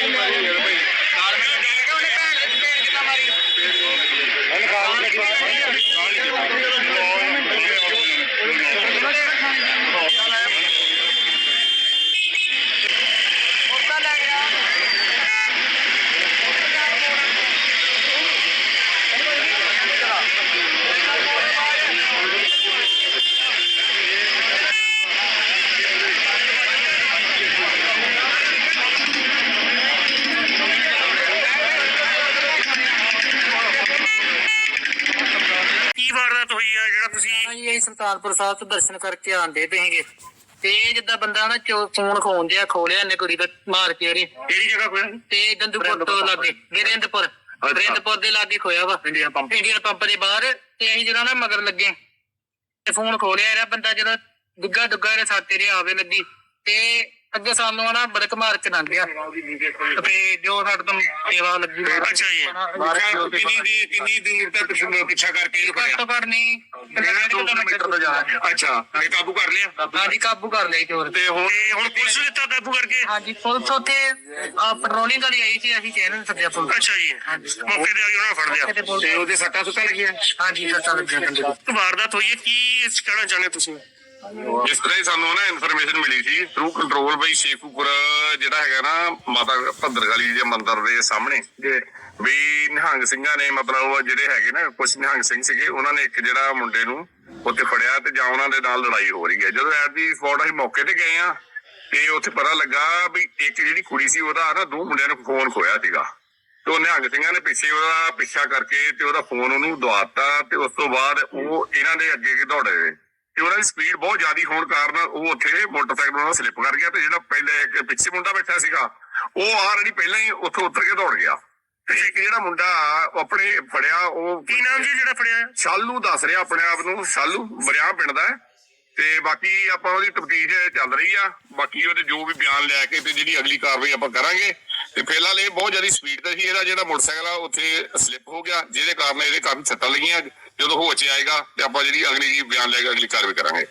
ਕੀ ਤੁਸੀਂ ਹਾਂਜੀ ਅਸੀਂ ਸੰਤਾਨਪੁਰ ਸਾਹਿਬ ਤੋਂ ਦਰਸ਼ਨ ਕਰਕੇ ਆਂਦੇ ਪਏਗੇ। ਤੇ ਜਿੱਦਾਂ ਬੰਦਾ ਨਾ ਚੋ ਫੋਨ ਖੋਣ ਖੋਲਿਆ ਨੇ ਕੁੜੀ ਦਾ ਮਾਰ ਕੇ ਉਹਨੇ ਕਿਹੜੀ ਜਗ੍ਹਾ ਹੋਇਆ ਤੇ ਗੰਦੂਪੁਰ ਤੋਂ ਲਾਗੇ ਗਿਰਿੰਦਪੁਰ। ਗਿਰਿੰਦਪੁਰ ਦੇ ਲਾਗੇ ਖੋਇਆ ਵਾ। ਇੰਡੀਆ ਪੰਪ ਇੰਡੀਅਨ ਪੰਪ ਦੇ ਬਾਹਰ ਤੇ ਅਸੀਂ ਜਦੋਂ ਨਾ ਮਗਰ ਲੱਗੇ ਤੇ ਫੋਨ ਖੋਲਿਆ ਇਹਦਾ ਬੰਦਾ ਜਦੋਂ ਦੁੱਗਾ ਦੁੱਗਾ ਇਹਦੇ ਸਾਤੇ ਦੇ ਆਵੇ ਲੱਗੀ। ਤੇ ਅੱਗੇ ਸਾਨੂੰ ਨਾ ਬੜਕ ਮਾਰ ਕੇ ਲੰਘ ਗਿਆ। ਤੇ ਜੋ ਸਾਡੇ ਤੋਂ ਸੇਵਾ ਲੱਗੀ ਅੱਛਾ ਜੀ। ਕਿੰਨੀ ਦੀ ਕਿੰਨੀ ਦੂਰ ਤੱਕ ਪਿੱਛਾ- ਪਿੱਛਾ ਕਰਕੇ ਇਹਨੂੰ ਘੱਟ ਤੋਂ ਘੱਟ ਨਹੀਂ। ਕਿਲੋਮੀਟਰ ਤੋਂ ਜ਼ਿਆਦਾ ਅੱਛਾ ਇਹ ਕਾਬੂ ਕਰ ਲਿਆ। ਹਾਂਜੀ ਕਾਬੂ ਕਰ ਲਿਆ ਚੋਰ ਤੇ ਹੁਣ ਹੁਣ ਪੁਲਿਸ ਨੇ ਦਿੱਤਾ ਕਾਬੂ ਕਰਕੇ ਹਾਂਜੀ ਪੁਲਿਸ ਉੱਥੇ ਪੈਟਰੋਲਿੰਗ ਵਾਲੀ ਆਈ ਸੀ ਅਸੀਂ ਚੈਨਲ ਸੱਦਿਆ ਪੁਲਿਸ ਅੱਛਾ ਜੀ। ਮੌਕੇ ਤੇ ਉਹਨਾਂ ਫੜ ਲਿਆ। ਤੇ ਉਹਦੇ ਸੱਟਾਂ ਸੁੱਟਾਂ ਲੱਗੀਆਂ? ਹਾਂਜੀ ਸੱਤਾ ਲੱਗਿਆ। ਵਾਰਦਾਤ ਹੋਈ ਹੈ ਕੀ ਕਹਿਣਾ ਚਾਹੁੰਦੇ ਤੁਸੀਂ? ਇਸ ਤਰ੍ਹਾਂ ਹੀ ਸਾਨੂੰ ਨਾ ਇਨਫੋਰਮੇਸ਼ਨ ਮਿਲੀ ਸੀ ਥਰੂ ਕੰਟਰੋਲ ਬਈ ਸ਼ੇਖੂਪੁਰ ਜਿਹੜਾ ਹੈਗਾ ਨਾ ਮਾਤਾ ਭੱਦਰਕਾਲੀ ਦੇ ਮੰਦਿਰ ਦੇ ਸਾਹਮਣੇ। ਵੀ ਨਿਹੰਗ ਸਿੰਘਾਂ ਨੇ ਮਤਲਬ ਜਿਹੜੇ ਹੈਗੇ ਨਾ ਕੁਝ ਨਿਹੰਗ ਸਿੰਘ ਸੀਗੇ ਉਹਨਾਂ ਨੇ ਇੱਕ ਜਿਹੜਾ ਮੁੰਡੇ ਨੂੰ ਉੱਥੇ ਫੜਿਆ ਤੇ ਜਾਂ ਉਹਨਾਂ ਦੇ ਨਾਲ ਲੜਾਈ ਹੋ ਰਹੀ ਹੈ। ਜਦੋਂ ਐਟ ਦੀ ਸਪੌਟ ਅਸੀਂ ਮੌਕੇ ਤੇ ਗਏ ਆ ਤੇ ਉੱਥੇ ਪਤਾ ਲੱਗਾ ਵੀ ਇੱਕ ਜਿਹੜੀ ਕੁੜੀ ਸੀ ਉਹਦਾ ਨਾ ਦੋ ਮੁੰਡਿਆਂ ਨੂੰ ਫੋਨ ਖੋਇਆ ਸੀਗਾ। ਤੇ ਉਹ ਨਿਹੰਗ ਸਿੰਘਾਂ ਨੇ ਪਿੱਛੇ ਉਹਦਾ ਪਿੱਛਾ ਕਰਕੇ ਤੇ ਉਹਦਾ ਫੋਨ ਉਹਨੂੰ ਦਵਾਤਾ ਤੇ ਉਸ ਤੋਂ ਬਾਅਦ ਉਹ ਇਹਨਾਂ ਦੇ ਅੱਗੇ ਅੱਗੇ ਦੌੜੇ ਗਏ ਤੇ ਉਹਨਾਂ ਦੀ ਸਪੀਡ ਬਹੁਤ ਜ਼ਿਆਦੀ ਹੋਣ ਕਾਰਨ ਉਹ ਉੱਥੇ ਮੋਟਰਸਾਈਕਲ ਨਾਲ ਸਲਿੱਪ ਕਰ ਗਿਆ ਤੇ ਜਿਹੜਾ ਪਹਿਲੇ ਇੱਕ ਪਿੱਛੇ ਮੁੰਡਾ ਬੈਠਾ ਸੀਗਾ ਉਹ ਆਲਰੇਡੀ ਪਹਿਲਾਂ ਹੀ ਉੱਥੋਂ ਉੱਤਰ ਕੇ ਦੌੜ ਗਿਆ ਤੇ ਇੱਕ ਜਿਹੜਾ ਮੁੰਡਾ ਆਪਣੇ ਫੜਿਆ ਉਹ ਕੀ ਨਾਮ ਜੀ ਜਿਹੜਾ ਫੜਿਆ? ਸ਼ਾਲੂ ਦੱਸ ਰਿਹਾ ਆਪਣੇ ਆਪ ਨੂੰ ਸ਼ਾਲੂ ਬਰਿਆ ਪਿੰਡ ਦਾ ਹੈ। ਤੇ ਬਾਕੀ ਆਪਾਂ ਉਹਦੀ ਤਫਤੀਸ਼ ਚੱਲ ਰਹੀ ਆ ਬਾਕੀ ਉਹਦੇ ਜੋ ਵੀ ਬਿਆਨ ਲੈ ਕੇ ਤੇ ਜਿਹੜੀ ਅਗਲੀ ਕਾਰਵਾਈ ਆਪਾਂ ਕਰਾਂਗੇ ਤੇ ਫਿਲਹਾਲ ਇਹ ਬਹੁਤ ਜ਼ਿਆਦਾ ਸਪੀਡ ਤੇ ਸੀ ਇਹਦਾ ਜਿਹੜਾ ਮੋਟਰਸਾਈਕਲ ਆ ਉੱਥੇ ਸਲਿੱਪ ਹੋ ਗਿਆ ਜਿਹਦੇ ਕਾਰਨ ਇਹਦੇ ਕਾਫੀ ਸੱਟਾਂ ਲੱਗੀਆਂ ਜਦੋਂ ਹੋਚ ਆਏਗਾ ਤੇ ਆਪਾਂ ਜਿਹੜੀ ਅਗਲੀ ਬਿਆਨ ਲੈ ਕੇ ਅਗਲੀ ਕਾਰਵਾਈ ਕਰਾਂਗੇ।